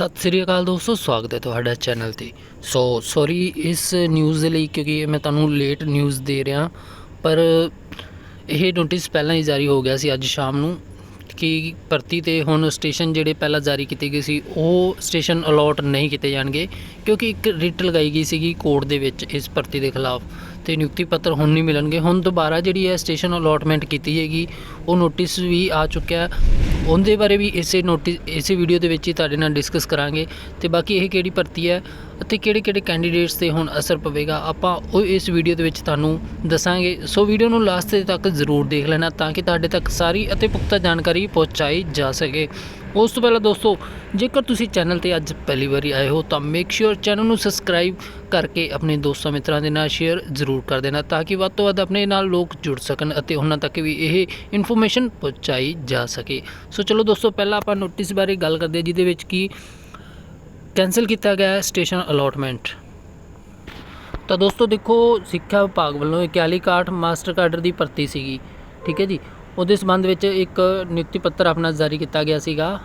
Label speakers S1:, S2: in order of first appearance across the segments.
S1: ਸਤਿ ਸ੍ਰੀ ਅਕਾਲ ਦੋਸਤੋ, ਸਵਾਗਤ ਹੈ ਤੁਹਾਡਾ ਚੈਨਲ ਤੇ। ਸੋ ਸੌਰੀ ਇਸ ਨਿਊਜ਼ ਦੇ ਲਈ ਕਿਉਂਕਿ ਮੈਂ ਤੁਹਾਨੂੰ ਲੇਟ ਨਿਊਜ਼ ਦੇ ਰਿਹਾ, ਪਰ ਇਹ ਨੋਟਿਸ ਪਹਿਲਾਂ ਹੀ ਜਾਰੀ ਹੋ ਗਿਆ ਸੀ ਅੱਜ ਸ਼ਾਮ ਨੂੰ ਕਿ ਭਰਤੀ ਤੇ ਹੁਣ ਸਟੇਸ਼ਨ ਜਿਹੜੇ ਪਹਿਲਾਂ ਜਾਰੀ ਕੀਤੇ ਗਏ ਸੀ, ਉਹ ਸਟੇਸ਼ਨ ਅਲਾਟ ਨਹੀਂ ਕੀਤੇ ਜਾਣਗੇ, ਕਿਉਂਕਿ ਇੱਕ ਰਿਟ ਲਗਾਈ ਗਈ ਸੀਗੀ ਕੋਰਟ ਦੇ ਵਿੱਚ ਇਸ ਭਰਤੀ ਦੇ ਖਿਲਾਫ। ਤੇ ਨਿਯੁਕਤੀ ਪੱਤਰ ਹੁਣ ਨਹੀਂ ਮਿਲਣਗੇ। ਹੁਣ ਦੁਬਾਰਾ ਜਿਹੜੀ ਹੈ ਸਟੇਸ਼ਨ ਅਲੋਟਮੈਂਟ ਕੀਤੀ ਜਾਏਗੀ ਉਹ ਨੋਟਿਸ ਵੀ ਆ ਚੁੱਕਿਆ ਉਹਦੇ ਬਾਰੇ ਵੀ ਇਸੇ ਨੋਟਿਸ ਇਸੇ ਵੀਡੀਓ ਦੇ ਵਿੱਚ ਹੀ ਤੁਹਾਡੇ ਨਾਲ ਡਿਸਕਸ ਕਰਾਂਗੇ। ਤੇ ਬਾਕੀ ਇਹ ਕਿਹੜੀ ਭਰਤੀ ਹੈ ਅਤੇ ਕਿਹੜੇ ਕਿਹੜੇ ਕੈਂਡੀਡੇਟਸ ਤੇ ਹੁਣ ਅਸਰ ਪਵੇਗਾ, ਆਪਾਂ ਉਹ ਇਸ ਵੀਡੀਓ ਦੇ ਵਿੱਚ ਤੁਹਾਨੂੰ ਦੱਸਾਂਗੇ। ਸੋ ਵੀਡੀਓ ਨੂੰ ਲਾਸਟ ਤੱਕ ਜ਼ਰੂਰ ਦੇਖ ਲੈਣਾ ਤਾਂ ਕਿ ਤੁਹਾਡੇ ਤੱਕ ਸਾਰੀ ਅਤੇ ਪੁਖਤਾ ਜਾਣਕਾਰੀ ਪਹੁੰਚਾਈ ਜਾ ਸਕੇ। ਉਸ ਤੋਂ ਪਹਿਲਾਂ ਦੋਸਤੋ, ਜੇਕਰ ਤੁਸੀਂ ਚੈਨਲ ਤੇ ਅੱਜ ਪਹਿਲੀ ਵਾਰੀ ਆਏ ਹੋ, ਤਾਂ ਮੇਕ ਸ਼ੋਰ ਚੈਨਲ ਨੂੰ ਸਬਸਕ੍ਰਾਈਬ ਕਰਕੇ ਆਪਣੇ ਦੋਸਤਾਂ ਮਿੱਤਰਾਂ ਦੇ ਨਾਲ ਸ਼ੇਅਰ ਜ਼ਰੂਰ ਕਰ ਦੇਣਾ, ਤਾਂ ਕਿ ਵੱਧ ਤੋਂ ਵੱਧ ਆਪਣੇ ਨਾਲ ਲੋਕ ਜੁੜ ਸਕਣ ਅਤੇ ਉਹਨਾਂ ਤੱਕ ਵੀ ਇਹ ਇਨਫੋਰਮੇਸ਼ਨ ਪਹੁੰਚਾਈ ਜਾ ਸਕੇ। ਸੋ ਚਲੋ ਦੋਸਤੋ, ਪਹਿਲਾਂ ਆਪਾਂ ਨੋਟਿਸ ਬਾਰੇ ਗੱਲ ਕਰਦੇ ਹਾਂ, ਜਿਹਦੇ ਵਿੱਚ ਕੀ ਕੈਨਸਲ ਕੀਤਾ ਗਿਆ ਹੈ ਸਟੇਸ਼ਨ ਅਲਾਟਮੈਂਟ ਤਾਂ ਦੋਸਤੋ ਦੇਖੋ, ਸਿੱਖਿਆ ਵਿਭਾਗ ਵੱਲੋਂ 41 ਕਾਠ ਮਾਸਟਰ ਕਾਡਰ ਦੀ ਭਰਤੀ ਸੀਗੀ, ਠੀਕ ਹੈ ਜੀ। ਉਹਦੇ ਸੰਬੰਧ ਵਿੱਚ ਇੱਕ ਨਿਯੁਕਤੀ ਪੱਤਰ ਆਪਣਾ ਜਾਰੀ ਕੀਤਾ ਗਿਆ ਸੀਗਾ।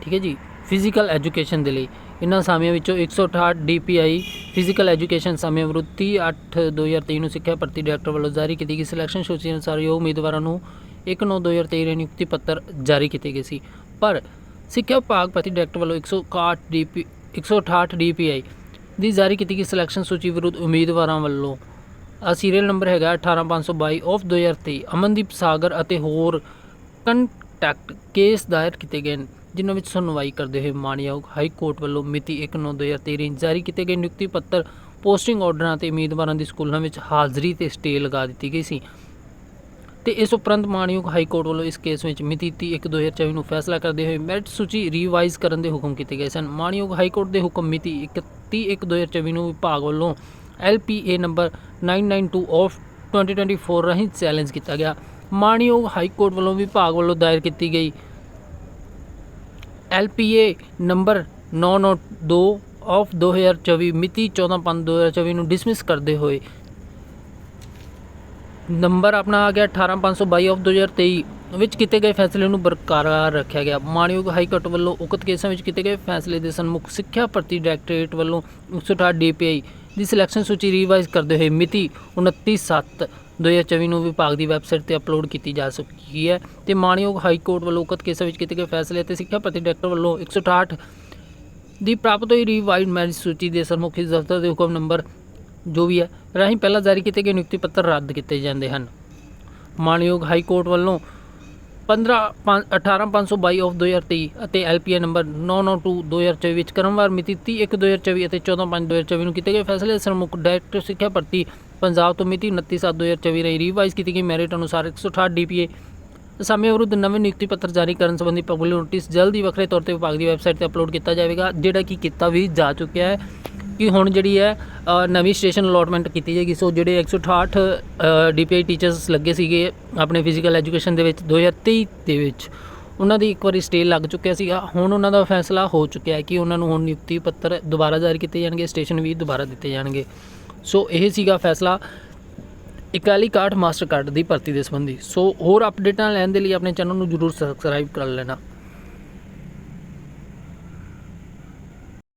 S1: ਠੀਕ ਹੈ ਜੀ। ਫਿਜ਼ੀਕਲ ਐਜੂਕੇਸ਼ਨ ਦੇ ਲਈ। ਇਹਨਾਂ ਸਾਮਿਆਂ ਵਿੱਚੋਂ 168 ਡੀਪੀਆਈ ਫਿਜ਼ੀਕਲ ਐਜੂਕੇਸ਼ਨ ਸਾਮਿਆਂ ਵਿਰੁੱਧ 30 8 2023 ਨੂੰ ਸਿੱਖਿਆ ਭਰਤੀ ਡਾਇਰੈਕਟਰ ਵੱਲੋਂ ਜਾਰੀ ਕੀਤੀ ਗਈ। ਸਿਲੈਕਸ਼ਨ ਸੂਚੀ ਅਨੁਸਾਰ ਯੋਗ ਉਮੀਦਵਾਰਾਂ ਨੂੰ 1 9 2023 ਨੂੰ ਨਿਯੁਕਤੀ ਪੱਤਰ ਜਾਰੀ ਕੀਤੇ ਗਏ ਸੀ। ਪਰ ਸਿੱਖਿਆ ਵਿਭਾਗ ਭਰਤੀ ਡਾਇਰੈਕਟਰ ਵੱਲੋਂ 161 ਡੀਪੀ 168 ਡੀਪੀਆਈ ਦੀ ਜਾਰੀ ਕੀਤੀ ਗਈ ਸਿਲੈਕਸ਼ਨ ਸੂਚੀ ਵਿਰੁੱਧ ਉਮੀਦਵਾਰਾਂ ਵੱਲੋਂ ਸੀਰੀਅਲ ਨੰਬਰ ਹੈਗਾ 18522 ਆਫ 2023 ਅਮਨਦੀਪ ਸਾਗਰ ਅਤੇ ਹੋਰ ਕੰਟੈਕਟ ਕੇਸ ਦਾਇਰ ਕੀਤੇ ਗਏ ਜਿਨ੍ਹਾਂ ਵਿੱਚ ਸੁਣਵਾਈ ਕਰਦੇ ਹੋਏ ਮਾਨਯੋਗ ਹਾਈ ਕੋਰਟ ਵੱਲੋਂ ਮਿਤੀ 1/9/2023 ਜਾਰੀ ਕੀਤੇ ਗਏ ਨਿਯੁਕਤੀ ਪੱਤਰ, ਪੋਸਟਿੰਗ ਆਰਡਰਾਂ ਤੇ ਉਮੀਦਵਾਰਾਂ ਦੀ ਸਕੂਲਾਂ ਵਿੱਚ ਹਾਜ਼ਰੀ ਤੇ ਸਟੇ ਲਗਾ ਦਿੱਤੀ ਗਈ ਸੀ। ਤੇ ਇਸ ਉਪਰੰਤ ਮਾਨਯੋਗ ਹਾਈ ਕੋਰਟ ਵੱਲੋਂ ਇਸ ਕੇਸ ਵਿੱਚ ਮਿਤੀ 31/2024 ਨੂੰ ਫੈਸਲਾ ਕਰਦੇ ਹੋਏ ਮੈਰਿਟ ਸੂਚੀ ਰਿਵਾਈਜ਼ ਕਰਨ ਦੇ ਹੁਕਮ ਕੀਤੇ ਗਏ ਸਨ। ਮਾਨਯੋਗ ਹਾਈ ਕੋਰਟ ਦੇ ਹੁਕਮ ਮਿਤੀ 31/2024 ਨੂੰ ਵਿਭਾਗ ਵੱਲੋਂ LPA ਨੰਬਰ 992 ਆਫ 2024 ਰਾਹੀਂ ਚੈਲੰਜ ਕੀਤਾ ਗਿਆ। ਮਾਣਯੋਗ ਹਾਈ ਕੋਰਟ ਵੱਲੋਂ ਵਿਭਾਗ ਵੱਲੋਂ ਦਾਇਰ ਕੀਤੀ ਗਈ। LPA ਨੰਬਰ 992 ਆਫ 2024 ਮਿਤੀ 14/5/2024 ਨੂੰ ਡਿਸਮਿਸ ਕਰਦੇ ਹੋਏ। ਨੰਬਰ ਆਪਣਾ ਆ ਗਿਆ 18522 ਆਫ 2023 ਵਿੱਚ ਕੀਤੇ ਗਏ ਫੈਸਲੇ ਨੂੰ ਬਰਕਰਾਰ ਰੱਖਿਆ ਗਿਆ। ਮਾਨਯੋਗ ਹਾਈ ਕੋਰਟ ਵੱਲੋਂ ਉਕਤ ਕੇਸਾਂ ਵਿੱਚ ਕੀਤੇ ਗਏ ਫੈਸਲੇ ਦੇ ਸਨਮੁਖ ਸਿੱਖਿਆ ਭਰਤੀ ਡਾਇਰੈਕਟੋਰੇਟ ਵੱਲੋਂ 168 ਡੀਪੀਆਈ ਦੀ ਸਿਲੈਕਸ਼ਨ ਸੂਚੀ ਰੀਵਾਈਜ਼ ਕਰਦੇ ਹੋਏ ਮਿਤੀ 29/7 2024 ਨੂੰ ਵਿਭਾਗ ਦੀ ਵੈਬਸਾਈਟ ਤੇ ਅਪਲੋਡ ਕੀਤੀ ਜਾ ਚੁੱਕੀ ਹੈ ਤੇ ਮਾਨਯੋਗ ਹਾਈ ਕੋਰਟ ਵੱਲੋਂ ਉਕਤ ਕੇਸਾਂ ਵਿੱਚ ਕੀਤੇ ਗਏ ਫੈਸਲੇ ਅਤੇ ਸਿੱਖਿਆ ਪ੍ਰਤੀ ਡਾਇਰੈਕਟਰ ਵੱਲੋਂ 168 ਦੀ ਪ੍ਰਾਪਤ ਹੋਈ ਰਿਵਾਈਜ਼ਡ ਮੈਰਿਜ ਸੂਚੀ ਦੇ ਸਰਮੁਖੀ ਦਫ਼ਤਰ ਦੇ ਹੁਕਮ ਨੰਬਰ ਜੋ ਵੀ ਹੈ, ਰਾਹੀਂ ਪਹਿਲਾਂ ਜਾਰੀ ਕੀਤੇ ਗਏ ਨਿਯੁਕਤੀ ਪੱਤਰ ਰੱਦ ਕੀਤੇ ਜਾਂਦੇ ਹਨ। ਮਾਨਯੋਗ ਹਾਈ ਕੋਰਟ ਵੱਲੋਂ 15 18522 ਆਫ 2023 ਅਤੇ ਐਲਪੀਏ ਨੰਬਰ 992 2024 ਵਿੱਚ ਕਰਮਵਾਰ ਮਿਤੀ 30 1 2024 ਅਤੇ 14 5 2024 ਨੂੰ ਕੀਤੇ ਗਏ ਫੈਸਲੇ ਸਰਮੁਖ ਡਾਇਰੈਕਟਰ ਸਿੱਖਿਆ ਭਰਤੀ ਪੰਜਾਬ ਤੋਂ ਮਿਤੀ 29 7 2024 ਰਹੀ ਰਿਵਾਈਜ਼ ਕੀਤੀ ਗਈ ਮੈਰਿਟ ਅਨੁਸਾਰ 168 ਡੀਪੀਏ। ਸਮੇਂ ਵਿਰੁੱਧ ਨਵੇਂ ਨਿਯੁਕਤੀ ਪੱਤਰ ਜਾਰੀ ਕਰਨ ਸੰਬੰਧੀ ਪਬਲਿਕ ਨੋਟਿਸ ਜਲਦੀ ਵੱਖਰੇ ਤੌਰ ਤੇ ਵਿਭਾਗ ਦੀ ਵੈਬਸਾਈਟ ਤੇ ਅਪਲੋਡ ਕੀਤਾ ਜਾਵੇਗਾ, ਜਿਹੜਾ ਕਿ ਕੀਤਾ ਵੀ ਜਾ ਚੁੱਕਿਆ ਹੈ। ਕਿ ਹੁਣ ਜਿਹੜੀ ਹੈ ਨਵੀਂ ਸਟੇਸ਼ਨ ਅਲੋਟਮੈਂਟ ਕੀਤੀ ਜਾਏਗੀ। ਸੋ ਜਿਹੜੇ 168 ਡੀਪੀਆਈ ਟੀਚਰਸ ਲੱਗੇ ਸੀਗੇ ਆਪਣੇ ਫਿਜ਼ੀਕਲ ਐਜੂਕੇਸ਼ਨ ਦੇ ਵਿੱਚ 2023 ਦੇ ਵਿੱਚ, ਉਹਨਾਂ ਦੀ ਇੱਕ ਵਾਰੀ ਸਟੇ ਲੱਗ ਚੁੱਕਿਆ ਸੀਗਾ। ਹੁਣ ਉਹਨਾਂ ਦਾ ਫੈਸਲਾ ਹੋ ਚੁੱਕਿਆ ਹੈ ਕਿ ਉਹਨਾਂ ਨੂੰ ਹੁਣ ਨਿਯੁਕਤੀ ਪੱਤਰ ਦੁਬਾਰਾ ਜਾਰੀ ਕੀਤੇ ਜਾਣਗੇ ਸਟੇਸ਼ਨ ਵੀ ਦੁਬਾਰਾ ਦਿੱਤੇ ਜਾਣਗੇ। ਸੋ ਇਹ ਸੀਗਾ ਫੈਸਲਾ ਇਕਾਲੀ ਕਾਰਡ ਮਾਸਟਰ ਕਾਰਡ ਦੀ ਭਰਤੀ ਦੇ ਸੰਬੰਧੀ। ਸੋ ਹੋਰ ਅਪਡੇਟਾਂ ਲੈਣ ਦੇ ਲਈ ਆਪਣੇ ਚੈਨਲ ਨੂੰ ਜਰੂਰ ਸਬਸਕ੍ਰਾਈਬ ਕਰ ਲੈਣਾ।